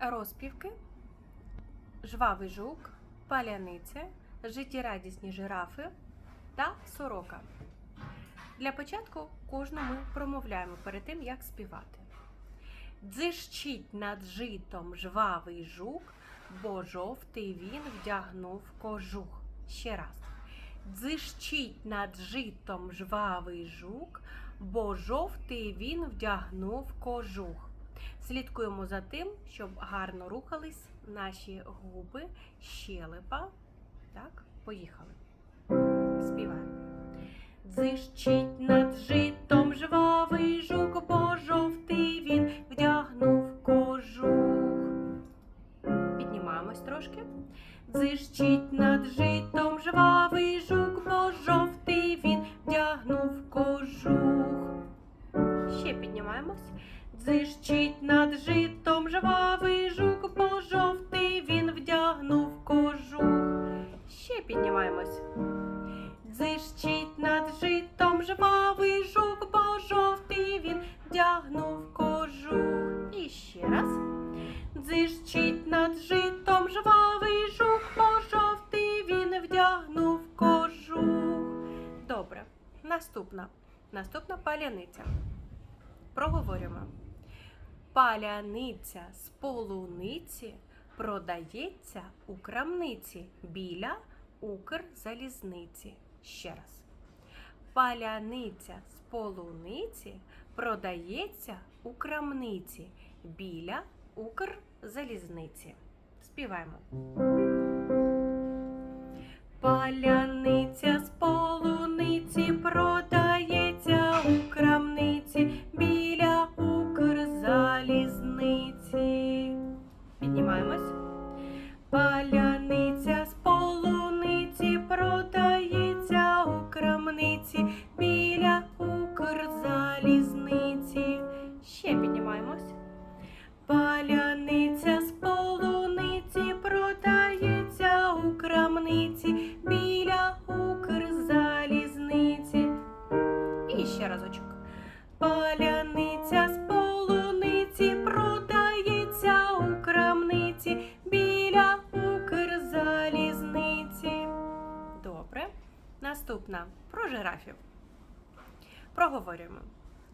розпівки, жвавий жук, паляниця, життєрадісні жирафи та сорока. Для початку кожну ми промовляємо перед тим, як співати. Дзищить над житом жвавий жук, бо жовтий він вдягнув кожух. Ще раз. Дзищить над житом жвавий жук, бо жовтий він вдягнув кожух. Слідкуємо за тим, щоб гарно рухались наші губи, щелепа. Так, поїхали. Співаємо. Дзищить над житом жвавий жук, бо жовтий він вдягнув кожух. Піднімаємось трошки. Дзищить над житом жвавий жук, піднімаємось. Дзищить над житом жвавий жук, бо жовтий він вдягнув кожух. Ще піднімаємось. Дзищить над житом жвавий жук, бо жовтий він вдягнув кожух. І ще раз. Дзищить над житом жвавий жук, бо жовтий він вдягнув кожух. Добре. Наступна. Наступна паляниця. Проговорюємо. Паляниця з полуниці продається у крамниці біля Укрзалізниці. Ще раз. Паляниця з полуниці продається у крамниці біля Укрзалізниці. Співаємо. Паляниця з полуниці продається Ще піднімаємось. Паляниця з полуниці продається у крамниці біля Укрзалізниці. І ще разочок. Паляниця з полуниці продається у крамниці біля Укрзалізниці. Добре. Наступна про жирафів. Проговорюємо.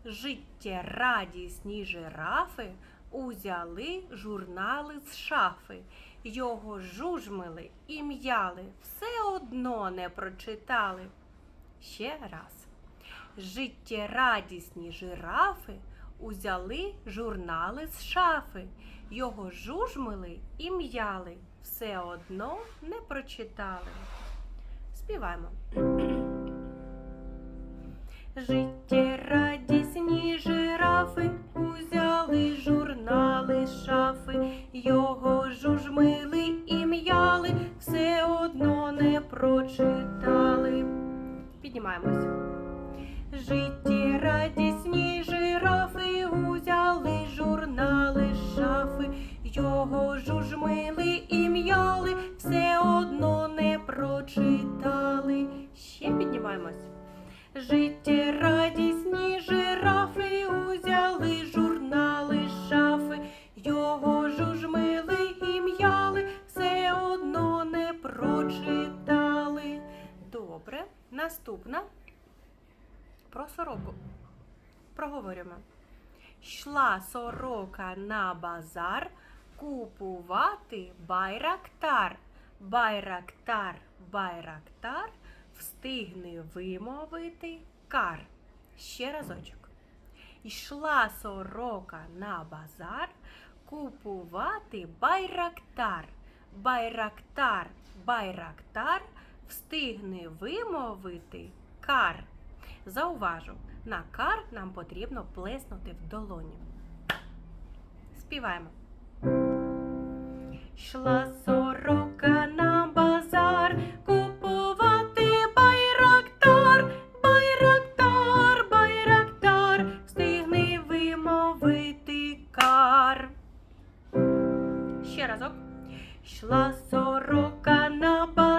Життєрадісні жирафи узяли журнали з шафи. Його жужмили і м'яли, все одно не прочитали. Ще раз. Життєрадісні жирафи узяли журнали з шафи. Його жужмили і м'яли, все одно не прочитали. Співаємо. Життєрадісні прочитали. Піднімаємось. Життєрадісні жирафи наступна про сороку. Проговорюємо. Йшла сорока на базар купувати байрактар. Байрактар, байрактар, встигне вимовити кар. Ще разочок. Йшла сорока на базар купувати байрактар. Байрактар, байрактар, встигне вимовити кар. Зауважу, на кар нам потрібно плеснути в долоні. Співаємо. Йшла сорока на базар купувати байрактар, байрактар, байрактар, встигни вимовити кар. Ще разок. Йшла сорока на базар